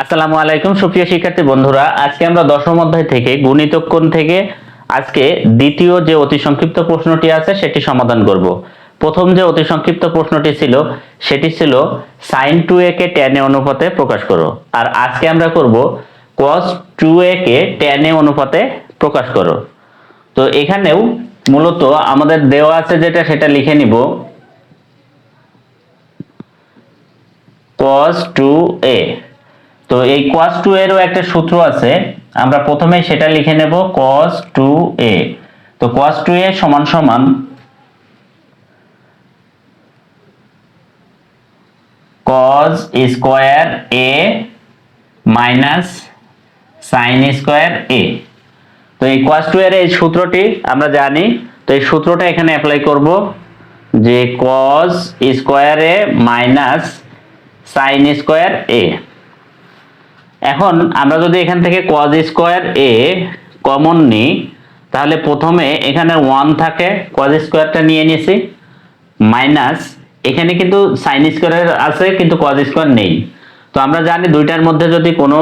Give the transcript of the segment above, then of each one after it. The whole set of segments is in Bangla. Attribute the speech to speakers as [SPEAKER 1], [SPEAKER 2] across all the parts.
[SPEAKER 1] আসসালামু আলাইকুম, সুপ্রিয় শিক্ষার্থী বন্ধুরা। আজকে আমরা দশম অধ্যায় থেকে গণিতক কোণ থেকে আজকে দ্বিতীয় যে অতি সংক্ষিপ্ত প্রশ্নটি আছে, সেটি সমাধান করব। প্রথম যে অতি সংক্ষিপ্ত প্রশ্নটি ছিল, সেটি ছিল সাইন টু এ কে এ অনুপাতে প্রকাশ করো। আর আজকে আমরা করব কস টু এ কে এ অনুপাতে প্রকাশ করো। তো এখানেও মূলত আমাদের দেওয়া আছে যেটা, সেটা লিখে নিব। cos 2a তো এই cos 2 এরও একটা সূত্র আছে। আমরা প্রথমে সেটা লিখে নেব cos 2a তো cos 2a সমান সমান cos square a minus sin square a তো এই cos 2 এর এই সূত্রটি আমরা জানি। তো এই সূত্রটা এখানে অ্যাপ্লাই করব যে cos square a minus sine square A এখন আমরা যদি এখান থেকে কজ স্কোয়ার এ কমন নিই, তাহলে প্রথমে এখানে ওয়ান থাকে কজ স্কোয়ারটা নিয়ে নিয়েছি মাইনাস এখানে কিন্তু সাইন স্কোয়ারের আছে, কিন্তু কজ স্কোয়ার নেই। তো আমরা জানি দুইটার মধ্যে যদি কোনো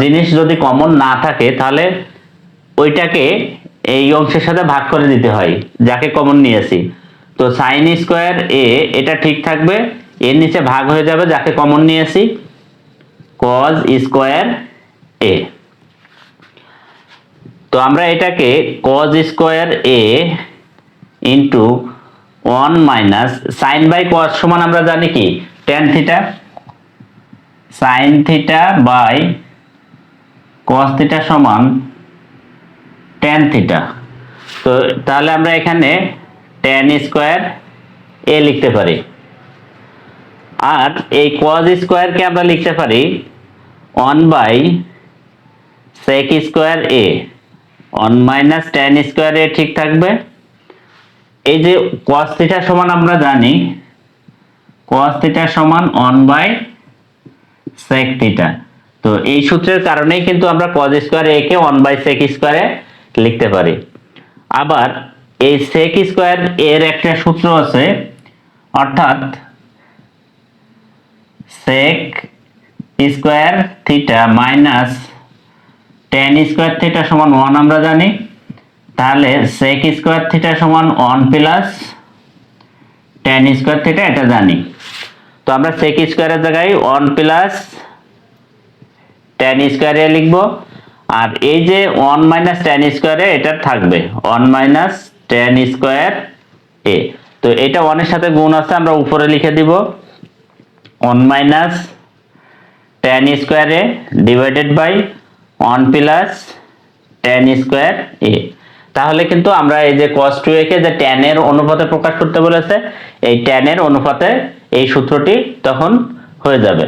[SPEAKER 1] জিনিস যদি কমন না থাকে, তাহলে ওইটাকে এই অংশের সাথে ভাগ করে দিতে হয়, যাকে কমন নিয়েছি। তো সাইন স্কোয়ার এ এটা ঠিক থাকবে, এর নিচে ভাগ হয়ে যাবে যাকে কমন নিয়েছি। কজ স্কোয়ার এ তো আমরা এটাকে cos square A into one minus sine by cos সমান আমরা জানি কি? Tan theta sine theta by cos theta সমান টেন থিটা তো তাহলে আমরা এখানে টেন স্কোয়ার এ লিখতে পারি। আর এই কজ স্কোয়ারকে আমরা লিখতে পারি one by sec square A one minus tan square A ঠিক থাকবে। এই যে কস থিটা সমান আমরা জানি কস থিটা সমান ওয়ান বাই সেক থিটা তো এই সূত্রের কারণেই কিন্তু আমরা কজ স্কোয়ার এ কে ওয়ান বাই সেক স্কোয়ারে লিখতে পারি। আবার এই সেক স্কোয়ার এর একটা সূত্র আছে, অর্থাৎ sec square theta minus tan square theta সমান ওয়ান আমরা জানি। তাহলে সেক স্কোয়ার থিটা সমান one plus tan square theta এটা জানি। তো আমরা সেক স্কোয়ারের জায়গায় ওয়ান প্লাস টেন স্কোয়ারে লিখব। আর এই যে ওয়ান মাইনাস টেন স্কোয়ারে এটা থাকবে। One minus tan square A. তো এটা ওয়ানের সাথে গুণ আছে, আমরা উপরে লিখে দিব। ওয়ান মাইনাস টেন স্কোয়ারে divided by one plus tan square A তাহলে কিন্তু আমরা এই যে কস টু একে যে টেনের অনুপাতে প্রকাশ করতে বলেছে, এই টেনের অনুপাতে এই সূত্রটি তখন হয়ে যাবে।